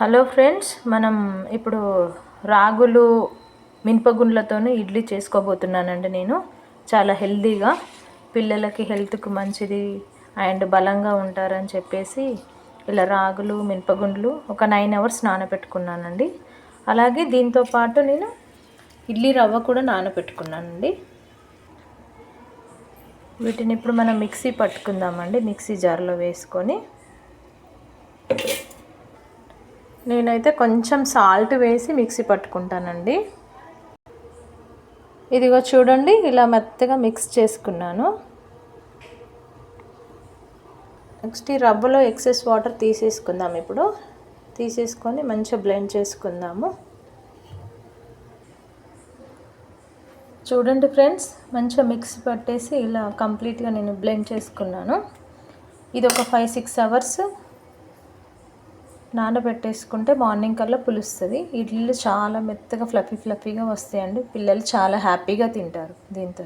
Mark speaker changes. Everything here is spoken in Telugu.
Speaker 1: హలో ఫ్రెండ్స్ మనం ఇప్పుడు రాగులు మినపగుండ్లతోనే ఇడ్లీ చేసుకోబోతున్నానండి నేను. చాలా హెల్తీగా పిల్లలకి హెల్త్కు మంచిది అండ్ బలంగా ఉంటారని చెప్పేసి ఇలా రాగులు మినపగుండ్లు ఒక నైన్ అవర్స్ నానబెట్టుకున్నానండి. అలాగే దీంతో పాటు నేను ఇడ్లీ రవ్వ కూడా నానబెట్టుకున్నానండి. వీటిని ఇప్పుడు మనం మిక్సీ పట్టుకుందామండి మిక్సీ జార్లో వేసుకొని. నేనైతే కొంచెం సాల్ట్ వేసి మిక్సీ పట్టుకుంటానండి. ఇదిగో చూడండి ఇలా మెత్తగా మిక్స్ చేసుకున్నాను. నెక్స్ట్ ఈ రవ్వలో ఎక్సెస్ వాటర్ తీసేసుకుందాం ఇప్పుడు. తీసేసుకొని మంచిగా బ్లెండ్ చేసుకుందాము. చూడండి ఫ్రెండ్స్ మంచిగా మిక్స్ పట్టేసి ఇలా కంప్లీట్గా నేను బ్లెండ్ చేసుకున్నాను. ఇది ఒక ఫైవ్ సిక్స్ అవర్స్ నానబెట్టేసుకుంటే మార్నింగ్ కల్లా పులుస్తుంది. ఇడ్లీలు చాలా మెత్తగా ఫ్లఫీ ఫ్లఫీగా వస్తాయండి. పిల్లలు చాలా హ్యాపీగా తింటారు దీంతో